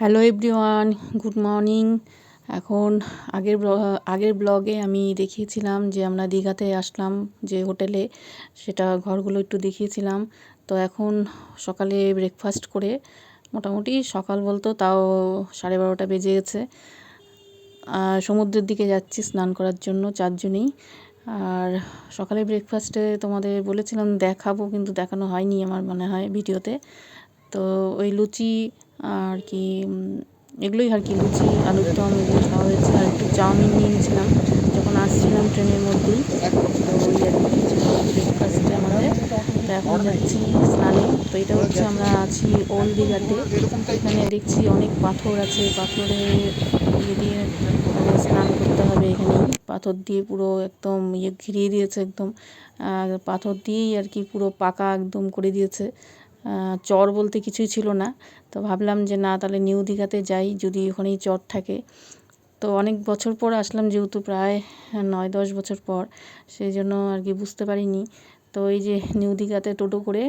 Hello everyone good morning এখন আগের আগের ব্লগে আমি দেখিয়েছিলাম যে আমরা দীঘাতে আসলাম যে হোটেলে, সেটা ঘরগুলো একটু দেখিয়েছিলাম। তো এখন সকালে ব্রেকফাস্ট করে মোটামুটি সকাল বলতো, তাও সাড়ে বারোটা বেজে গেছে। সমুদ্রের দিকে যাচ্ছি স্নান করার জন্য চারজনেই। আর সকালে ব্রেকফাস্টে তোমাদের বলেছিলাম দেখাবো, কিন্তু দেখানো হয়নি আমার মনে হয় ভিডিওতে। তো ওই লুচি আর কি এগুলোই আর কি লুচি, আলুর দম এগুলো খাওয়া হয়েছে। আর একটু চাউমিন নিয়ে নিয়েছিলাম। যখন আসছিলাম ট্রেনের মধ্যেই, তো ওই আর কি ব্রেকফাস্টে আমাদের। তো এখন যাচ্ছি স্নানে। তো এটা হচ্ছে আমরা আছি ওল্ড দীঘাতে। এখানে দেখছি অনেক পাথর আছে। পাথরে ইয়ে দিয়ে স্নান করতে হবে এখানে পাথর দিয়ে পুরো একদম ইয়ে ঘিরিয়ে দিয়েছে একদম। পাথর দিয়েই আর কি পুরো পাকা একদম করে দিয়েছে। চর বলতে কিছুই ছিল না। তো ভাবলাম যে না, তাহলে নিউ দীঘাতে যাই, যদি ওখানেই চট থাকে। তো অনেক বছর পর আসলাম, যেহেতু প্রায় নয়, দশ বছর পর, সেই জন্য আর কি বুঝতে পারিনি। তো এই যে নিউ দীঘাতে টোটো করে,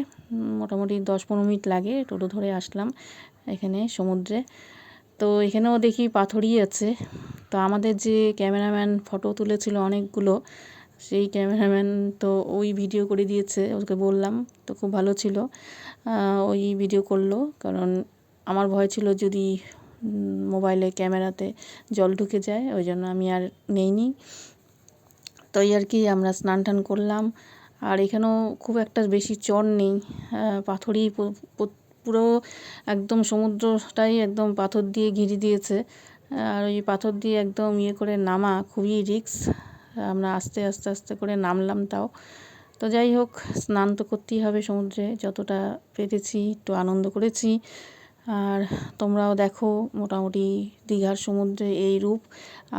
মোটামুটি দশ পনেরো মিনিট লাগে টোটো ধরে আসলাম এখানে সমুদ্রে। তো এখানেও দেখি পাথরই আছে। তো আমাদের যে ক্যামেরাম্যান ফটো তুলেছিল অনেকগুলো, সেই ক্যামেরাম্যান তো ওই ভিডিও করে দিয়েছে, ওকে বললাম। তো খুব ভালো ছিল। ওই ভিডিও করল, কারণ আমার ভয় ছিল যদি মোবাইলে ক্যামেরাতে জল ঢুকে যায়, ওই জন্য আমি আর নেইনি। তো এই আর কি আমরা স্নান টান করলাম। আর এখানেও খুব একটা বেশি চর নেই। পাথরই পুরো একদম সমুদ্রটাই একদম পাথর দিয়ে ঘিরে দিয়েছে। আর ওই পাথর দিয়ে একদম ইয়ে করে নামা খুবই রিক্স আমরা আস্তে আস্তে আস্তে করে নামলাম তাও। তো যাই হোক, স্নান তো করতেই হবে সমুদ্রে। যতটা পেরেছি, একটু আনন্দ করেছি। আর তোমরাও দেখো মোটামুটি দীঘার সমুদ্রে এই রূপ।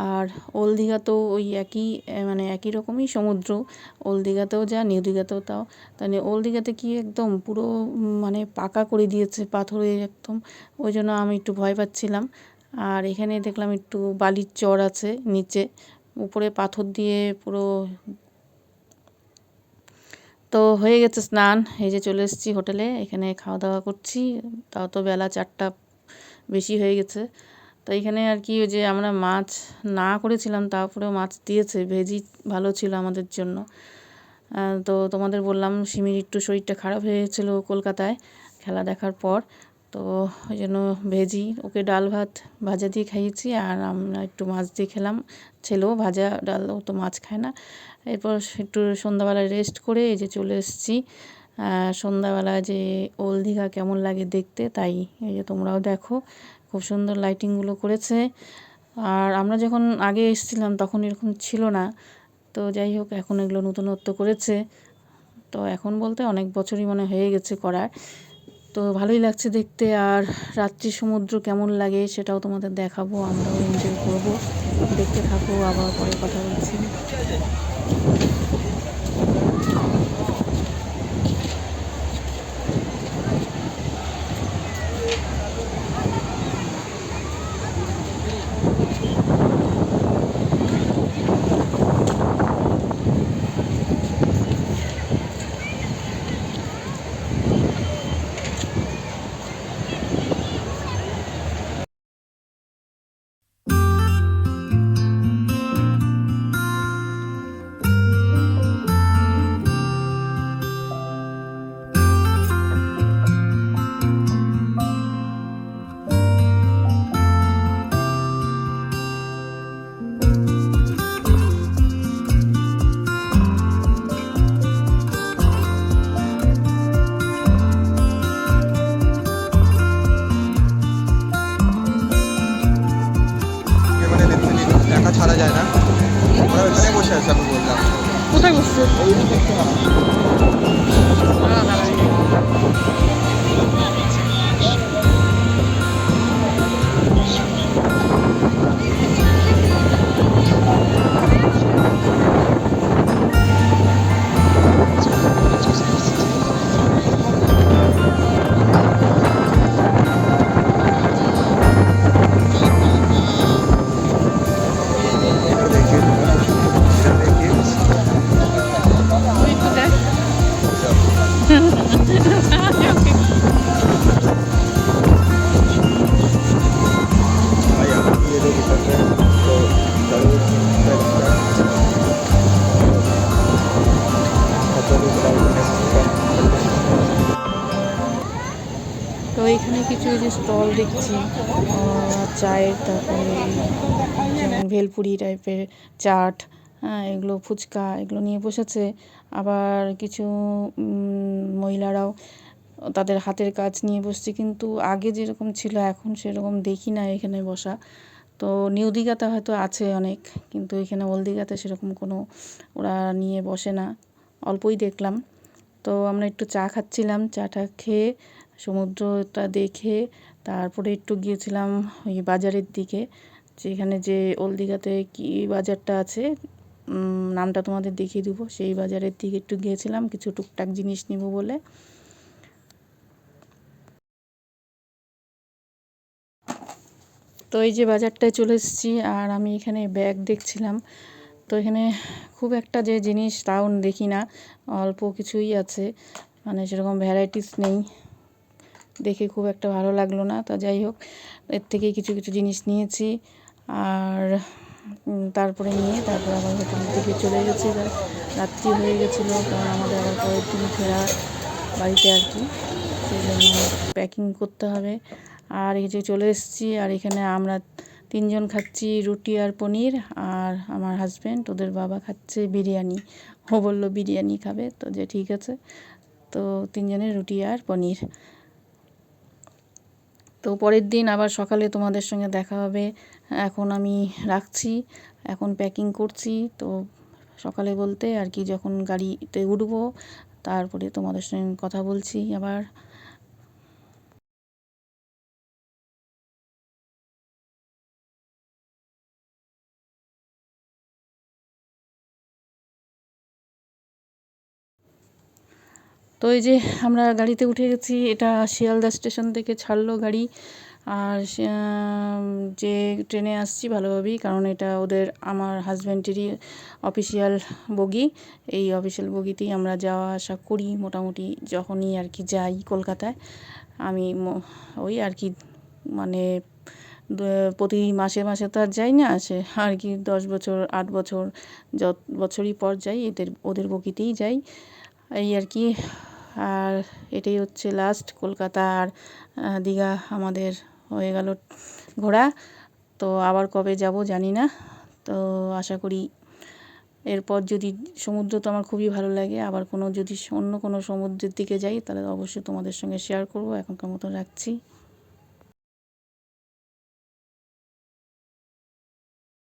আর ওল দীঘাতেও ওই একই মানে একই রকমই সমুদ্র। ওল দীঘাতেও যা, নিউ দীঘাতেও তাও। তাহলে ওল দীঘাতে কি একদম পুরো মানে পাকা করে দিয়েছে পাথরে একদম? ওই জন্য আমি একটু ভয় পাচ্ছিলাম। আর এখানে দেখলাম একটু বালির চর আছে নিচে। উপরে পাথর দিয়ে পুরো তো হয়ে গেছে স্নান। এই যে চলে এসেছি হোটেলে, এখানে খাওয়া দাওয়া করছি। তাও তো বেলা চারটা বেশি হয়ে গেছে। তো এখানে আর কি ওই যে আমরা মাছ না করেছিলাম, তারপরেও মাছ দিয়েছে। ভেজি ভালো ছিল আমাদের জন্য। তো তোমাদের বললাম সিমির একটু শরীরটা খারাপ হয়েছিল কলকাতায়, খেলা দেখার পর। তো ওই জন্য ভেজি ওকে ডাল ভাত ভাজা দিয়ে খাইয়েছি আর আমরা একটু মাছ দিয়ে খেলাম। ছেলেও ভাজা ডাল, ও তো মাছ খায় না। এরপর একটু সন্ধ্যাবেলায় রেস্ট করে এই যে চলে এসেছি। সন্ধ্যাবেলা যে ওল দীঘা কেমন লাগে দেখতে তাই এই যে তোমরাও দেখো। খুব সুন্দর লাইটিংগুলো করেছে। আর আমরা যখন আগে এসেছিলাম তখন এরকম ছিল না। তো যাই হোক, এখন এগুলো নতুনত্ব করেছে। তো এখন বলতে অনেক বছরই মনে হয়ে গেছে করার। তো ভালোই লাগছে দেখতে আর রাত্রি সমুদ্র কেমন লাগে সেটাও তোমাদের দেখাবো, আমরাও এনজয় করব। দেখতে থাকো, আবার পরে কথা বলছি। কোথায় বসছে? okay. তো এখানে কিছু যে স্টল দেখছি চায়ের, তারপরে ভেলপুরি টাইপের চাট হ্যাঁ এগুলো ফুচকা, এগুলো নিয়ে বসেছে। আবার কিছু মহিলারাও তাদের হাতের কাজ নিয়ে বসছে। কিন্তু আগে যেরকম ছিল, এখন সেরকম দেখি না এখানে বসা। তো নিউ দীঘাতে হয়তো আছে অনেক, কিন্তু এখানে ওল্ড দীঘাতে সেরকম কোনো ওরা নিয়ে বসে না। অল্পই দেখলাম। তো আমরা একটু চা খাচ্ছিলাম, চাটা খেয়ে সমুদ্রটা দেখে তারপরে একটু গিয়েছিলাম ওই বাজারের দিকে, যেখানে যে ওল্ড দীঘাতে কী বাজারটা আছে নামটা তোমাদের দেখিয়ে দেবো। সেই বাজারের দিকে একটু গিয়েছিলাম, কিছু টুকটাক জিনিস নিব বলে। তো এই যে বাজারটায় চলে এসেছি আর আমি এখানে ব্যাগ দেখছিলাম। তো এখানে খুব একটা যে জিনিস তাও দেখি না, অল্প কিছুই আছে। মানে সেরকম ভ্যারাইটিস নেই। দেখে খুব একটা ভালো লাগল না, তা যাই হোক, এর থেকেই কিছু কিছু জিনিস নিয়েছি। আর তারপরে নিয়ে তারপর আবার হোটেলের দিকে চলে গেছি। রাত্রি হয়ে গেছিল, কারণ আমাদের আবার পরের দিন ফেরা বাড়িতে আর কি। সেই জন্য প্যাকিং করতে হবে। আর এই যে চলে এসেছি, আর এখানে আমরা তিনজন খাচ্ছি রুটি আর পনির, আর আমার হাজব্যান্ড ওদের বাবা খাচ্ছে বিরিয়ানি। ও বলল, বিরিয়ানি খাবে? তো যে ঠিক আছে। তো তিনজনের রুটি আর পনির। তো পরের দিন আবার সকালে তোমাদের সঙ্গে দেখা হবে। এখন আমি রাখছি, এখন প্যাকিং করছি। তো সকালে বলতে আর কি যখন গাড়িতে উঠবো, তারপরে তোমাদের সঙ্গে কথা বলছি আবার। তো এই যে আমরা গাড়িতে উঠে গেছি, এটা শিয়ালদা স্টেশন থেকে ছাড়লো গাড়ি। আর যে ট্রেনে আসছি ভালোভাবেই, কারণ এটা ওদের আমার হাজব্যান্ডেরই অফিসিয়াল বগি। এই অফিসিয়াল বগিতেই আমরা যাওয়া আসা করি মোটামুটি যখনই আর কি যাই কলকাতায়। আমি ওই আর কি মানে প্রতি মাসে মাসে তো আর যাই না, সে আর কি দশ বছর, আট বছর, যত বছরই পর যাই, এদের, ওদের বগিতেই যাই। এই আর কি আর এটাই হচ্ছে লাস্ট কলকাতা আর দীঘা আমাদের হয়ে গেল ঘোরা। তো আবার কবে যাব জানি না। তো আশা করি এরপর যদি সমুদ্র তো আমার খুবই ভালো লাগে, আবার কোনো যদি অন্য কোনো সমুদ্রের দিকে যাই তাহলে অবশ্যই তোমাদের সঙ্গে শেয়ার করব। এখনকার মতো রাখছি।